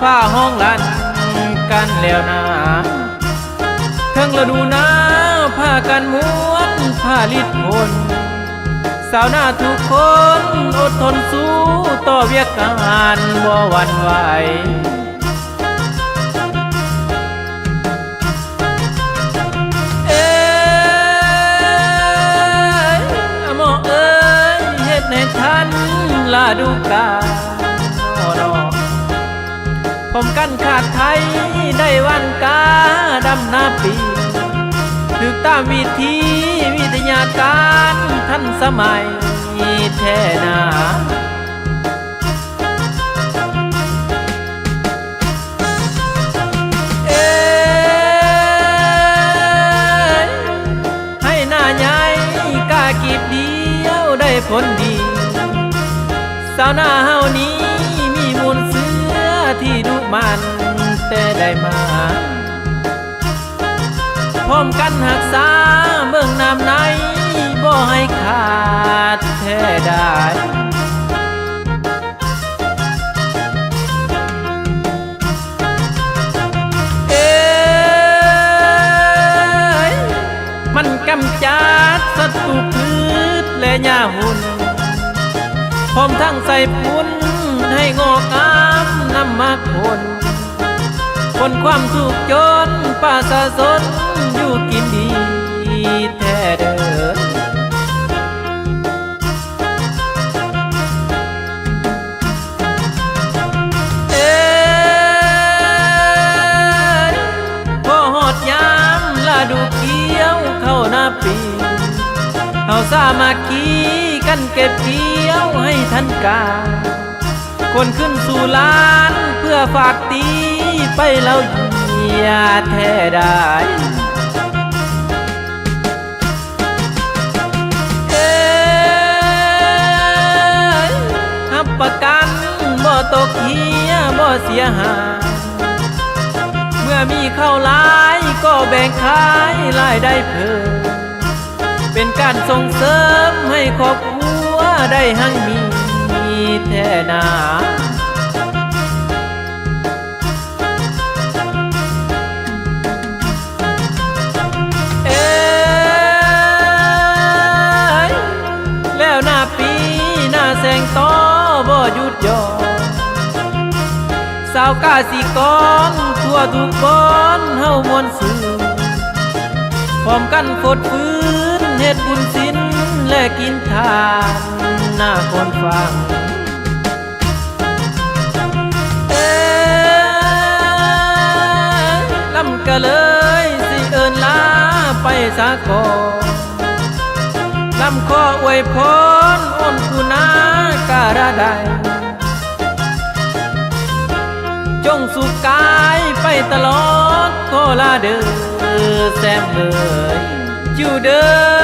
ฝ่าห้องรันกันแล้วนะทั้งฤดูหนาวผ้ากันม้วนผ้าลิดพลสาวหน้าทุกคนอดทนสู้ต่อเวียกงานบ่หวันไหวเอ้ยอมอเอ้ยเฮ็ดให้ทันลาดูกา ผมกันขาดไทยได้วันกาดำนาปีถึกตามวิธีวิทยาการทันสมัยแท้นาเอ้ยให้น้าใหญ่กล้ากีบเดียวได้ผลดีสาวหน้าเฮานี้ มันแต่ได้มาพร้อมกันหักษาเบื้องน้ำในบ่ให้ขาดแท้ได้เอ้ยมันกำจัดศัตรูพืชและหญ้าหุ่นพร้อมทั้งใส่ปุ้น ให้งอกงามนำมาคนคนความทุกข์จนป่าสะสนอยู่กินดีแท้เดินเอ้ยพอหอดยามลาดูเกี้ยวเข้าหน้าปีเฮาสามาคีกันเก็บเกี้ยวให้ทันการ คนขึ้นสู่ล้านเพื่อฝากตีไปเราเหยียแท้ได้เอ้ยหับประกันบ่ตกเหียบ่เสียหายเมื่อมีเข้าวหลายก็แบ่งขายรายได้เพิ่มเป็นการส่งเสริมให้ครอบครัวได้หั่งมี แท่นาเอ้ยแล้วหน้าปีหน้าแสงตอบ่หยุดยอสาวกาสิกรทั่วทุกบอนเฮามวลสื่อพร้อมกันฟดฟื้นเฮ็ดบุญศิลและกินทานหน้าคนฟัง สาก่อนลำขออวยพรอ้นคุณาการะใด จงสุขกายไปตลอดโคลาเดอแซมเอยจูเด้อจูเดอ